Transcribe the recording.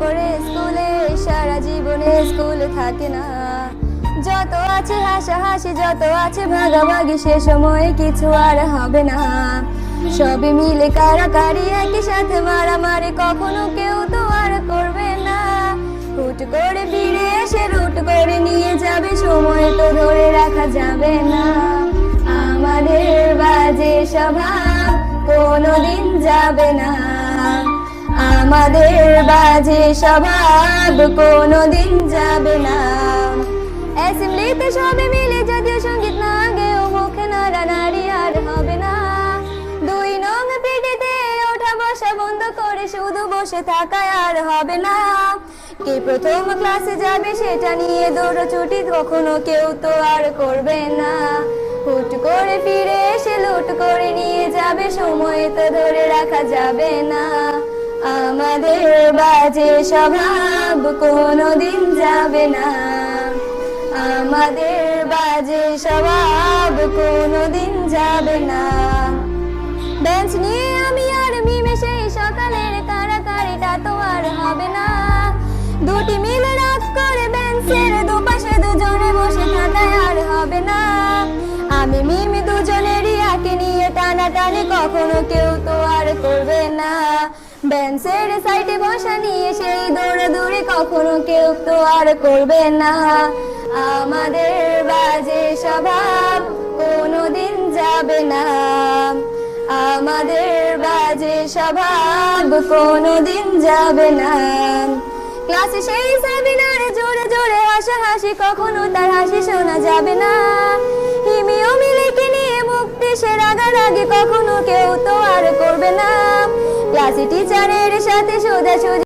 পড়ে স্কুলে, সারা জীবনে স্কুল থাকে না। যত আছে হাসাহাসি, যত আছে ভাগাভাগি, সে সময়ে কিছু আর হবে না। সবে মিলে কারাকারি, একই সাথে মারামারি, কখনো কেউ তো আর করবে না। হুট করে ফিরে এসে, রুট করে নিয়ে যাবে, সময় তো ধরে রাখা যাবে না। আমাদের বাজে স্বভাব কোনোদিন যাবে না। আমাদের বাজে স্বভাব কোনো দিন যাবে না। অ্যাসেম্বলিতে সবে মিলে জাতীয় সংগীত না গেও মুখে নাড়ানাড়ি আর হবে না। দুই নং পিটিতে ওঠা বসা বন্ধ করে শুধু বসে থাকা আর হবে না। কে প্রথম ক্লাসে যাবে সেটা নিয়ে দৌড়ছুটি কখনো কেউ তো আর করবে না। হুট করে ফিরে এসে লুট করে নিয়ে যাবে সময় তো ধরে রাখা যাবে না। আমাদের বাজে স্বভাব কোনোদিন যাবে না। আমাদের বাজে স্বভাব কোনোদিন যাবে না। বেঞ্চ নিয়ে আমি আর মিমে সেই সকালের কারাকারিটা তো আর হবে না। দুটি মিলে রাত করে বেঞ্চের দুপাশে দুজনে বসে থাকায় আর হবে না। আমি মিমি দুজনেরই আঁকে নিয়ে টানাটানি কখনো কেউ তো আর করবে বেঞ্চের সাইডে বসা নিয়ে সেই দৌড়াদৌড়ি কখনো কেউ তো আর করবে না। আমাদের বাজে স্বভাব কোনোদিন যাবে না। আমাদের বাজে স্বভাব কোনোদিন যাবে না। ক্লাসে সেই সেমিনারে জোরে জোরে হাসাহাসি কখনো তার হাসি শোনা যাবে না। হিমিও মিলিকে নিয়ে মুক্তি সে রাগারাগি কখনো কেউ তো আর করবে না। ক্লাসে টিচারের সাথে সোজা সোজা